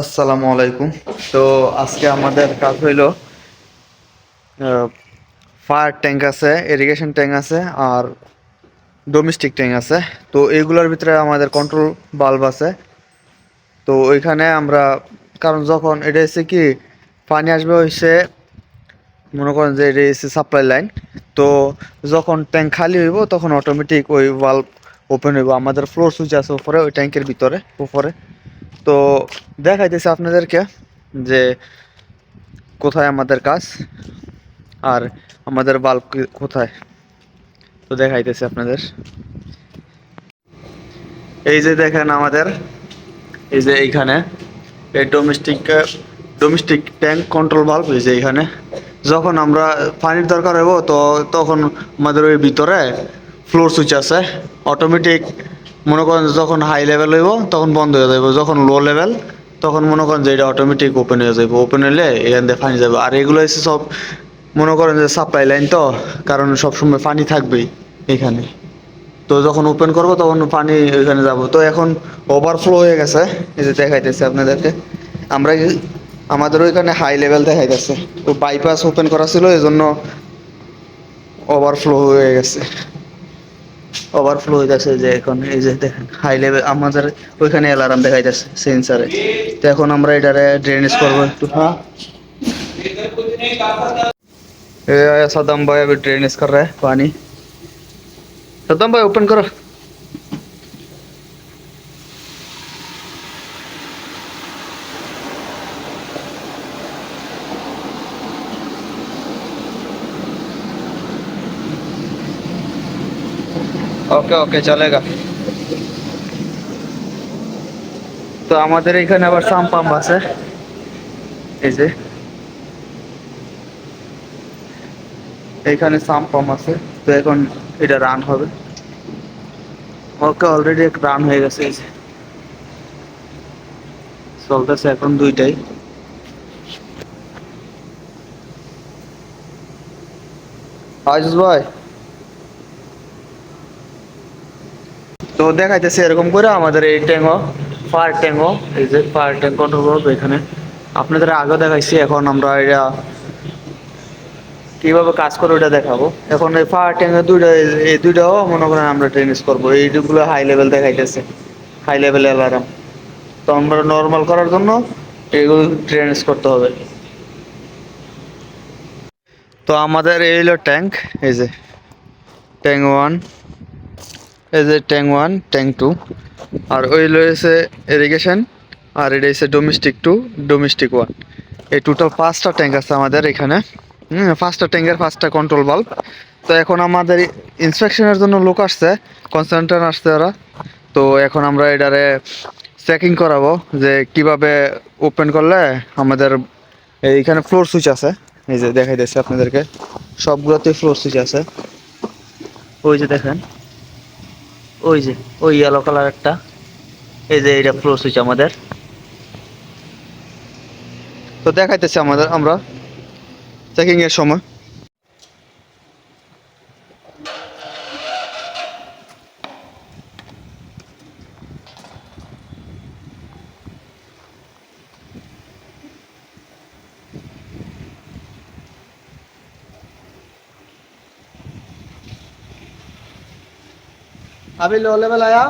আসসালামু আলাইকুম। তো আজকে আমাদের কাজ হইল ফায়ার ট্যাঙ্ক আছে, ইরিগেশন ট্যাঙ্ক আছে আর ডোমেস্টিক ট্যাঙ্ক আছে। তো এইগুলোর ভিতরে আমাদের কন্ট্রোল বাল্ব আছে। তো ওইখানে আমরা, কারণ যখন এটা হচ্ছে কি, পানি আসবে হচ্ছে মনে করেন যে এটা হচ্ছে সাপ্লাই লাইন তো যখন ট্যাঙ্ক খালি হইব, তখন অটোমেটিক ওই বাল্ব ওপেন হইব। আমাদের ফ্লোর সুইচ আছে উপরে, ওই ট্যাঙ্কের ভিতরে, উপরে। তো দেখাইতেছে আপনাদেরকে যে কোথায় আমাদের কাজ আর আমাদের বাল্ব কোথায়। তো দেখাইতেছে আপনাদের। এই যে দেখেন আমাদের, এই যে এইখানে, এই domestic domestic tank control bulb এই যে এইখানে। যখন আমরা পানির দরকার হইব, তো তখন আমাদের ওই ভিতরে ফ্লোর সুইচ আছে। অটোমেটিক মনে করেন যখন হাই লেভেল হইব, তখন বন্ধ হয়ে যাবে যখন লো লেভেল তখন মনে করেন যে এটা অটোমেটিক ওপেন হয়ে যাবে ওপেন হলে এখান থেকে পানি যাবে আর এগুলো হচ্ছে সব মনে করেন যে সাপ্লাই লাইন তো, কারণ সবসময় পানি থাকবেই এখানে। তো যখন ওপেন করব, তখন পানি ওইখানে যাব। তো এখন ওভারফ্লো হয়ে গেছে। এই যে দেখাইতেছে আপনাদেরকে। আমরা আমাদের ওইখানে হাই লেভেল দেখাইতেছে। তো বাইপাস ওপেন করা ছিল এই জন্য ওভারফ্লো হয়ে গেছে। ওভারফ্লো হইতেছে যে এখন এই যে দেখেন হাই লেভেল আমাদের ওইখানে অ্যালার্ম দেখাইতেছে সেন্সারে তো এখন আমরা এটারে ড্রেনেজ করবো একটু হ্যাঁ ये आया सदम भाई अभी ड्रेनेज कर रहा है पानी सदम भाई ओपन करो ওকে ওকে চলেগা তো আমাদের এখানে আবার সাম পাম্প আছে। এই যে। এইখানে সাম পাম্প আছে। তো এখন এটা রান হবে। ওকে অলরেডি এক রান হয়ে গেছে, এই যে। চলতেছে এখন দুইটাই। আজুস ভাই। তো দেখাইতেছে এরকম করে আমাদের এই ট্যাঙ্গো, ফায়ার ট্যাঙ্গো, এই যে ফায়ার ট্যাঙ্ক কন্ট্রোল এখানে। আপনাদের আগে দেখাইছি, এখন আমরা এটা কীভাবে কাজ করে ওটা দেখাবো। এখন এই ফায়ার ট্যাঙ্কের দুইটা, এই দুইটাও মনে করেন আমরা ট্রেনিস করব। এইগুলো হাই লেভেল দেখাইতেছে হাই লেভেল অ্যালার্ম তো আমরা নর্মাল করার জন্য এগুলো ট্রেনিস করতে হবে। তো আমাদের এই হলো ট্যাঙ্ক, এই যে ট্যাঙ্ক ওয়ান। এই যে ট্যাঙ্ক ওয়ান ট্যাঙ্ক টু আর ওই রয়েছে ইরিগেশন আর এটা হচ্ছে ডোমেস্টিক টু ডোমেস্টিক ওয়ান এই টোটাল পাঁচটা ট্যাঙ্ক আছে আমাদের এখানে। হুম, পাঁচটা ট্যাঙ্কের পাঁচটা কন্ট্রোল বাল্ব তো এখন আমাদের ইন্সপেকশনের জন্য লোক আসছে কনসেন্ট্রেট আসছে ওরা। তো এখন আমরা এটারে চেকিং করাবো যে কীভাবে ওপেন করলে আমাদের এইখানে ফ্লোর সুইচ আছে। এই যে দেখাই দিচ্ছি আপনাদেরকে। সবগুলোতে ফ্লোর সুইচ আছে। ওই যে দেখেন। ওই যে, ওই ইয়েলো কালার একটা। এই যে এটা ফ্লোর সুইচ আমাদের। তো দেখাইতেছি আমাদের, আমরা। চেকিং এর সময়। अभी लो लेवल आया।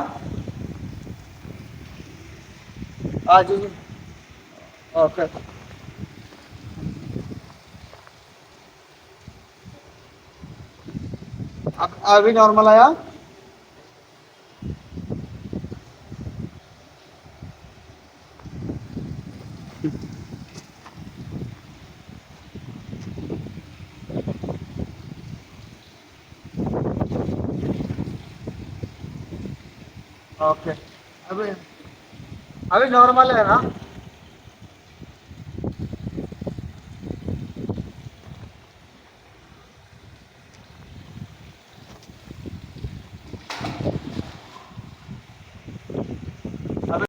आज ओके। अब अभी नॉर्मल आया। ఓకే అవి అవి నార్మలేనా